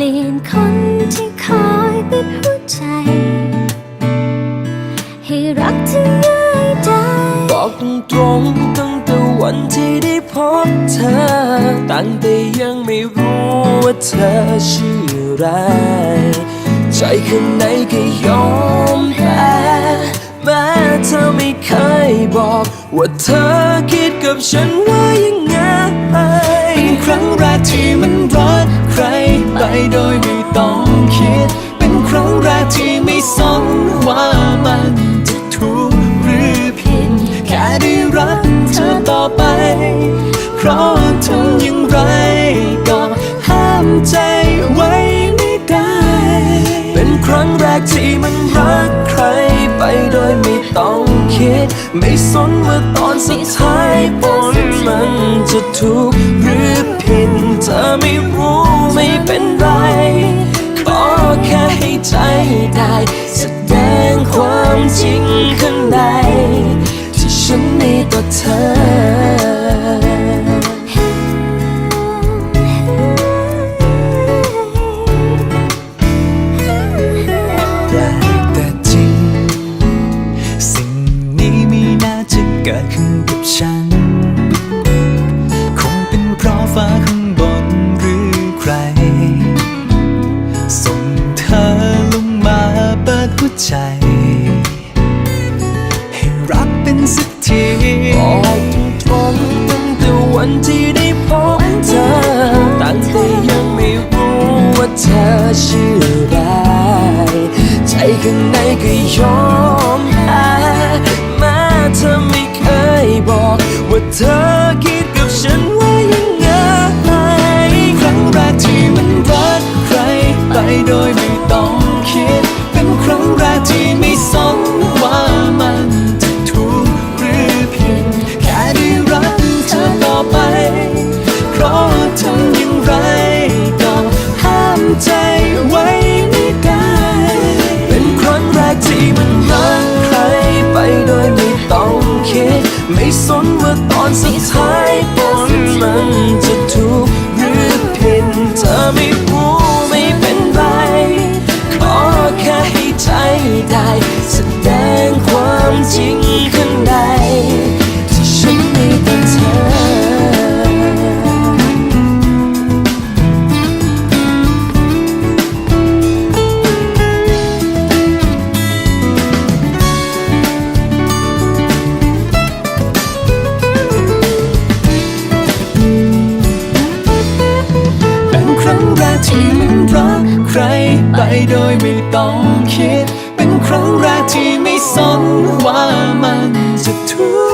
ลี่ยนคนที่คอยปิดหัวใจ ให้รักที่ง่ายได้บอกตรงๆตั้งแต่วันที่ได้พบเธอ ตั้งแต่ยังไม่รู้ว่าเธอชื่ออะไร ใจข้างในก็ยอมแพ้แม้เธอไม่เคยบอก ว่าเธอคิดกับฉันว่ายังไงเป็นครั้งแรกที่มันรักใครไป โดยไม่ต้องคิด เป็นครั้งแรกที่ไม่สนว่ามันจะถูกหรือผิด แค่ได้รักเธอต่อไป เพราะทำอย่างไรก็ห้ามใจไว้ไม่ได้ เป็นครั้งแรกที่มันรักใครไปโดยไม่ต้องคิด ไม่สนว่าตอนสุดท้ายผลมันจะถูกหรือผิดเธอไม่รู้ไม่ ได้แสดงความจริง วใจ ให้รักเป็นสักทีบอกตรงตั้งแต่วันที่ได้ ไม่สนว่าตอนสุดท้าย งแรกที่มันรักใครไปโดยไม่ต้องคิด เป็นครั้งแรกที่ไม่สนว่ามันจะทุก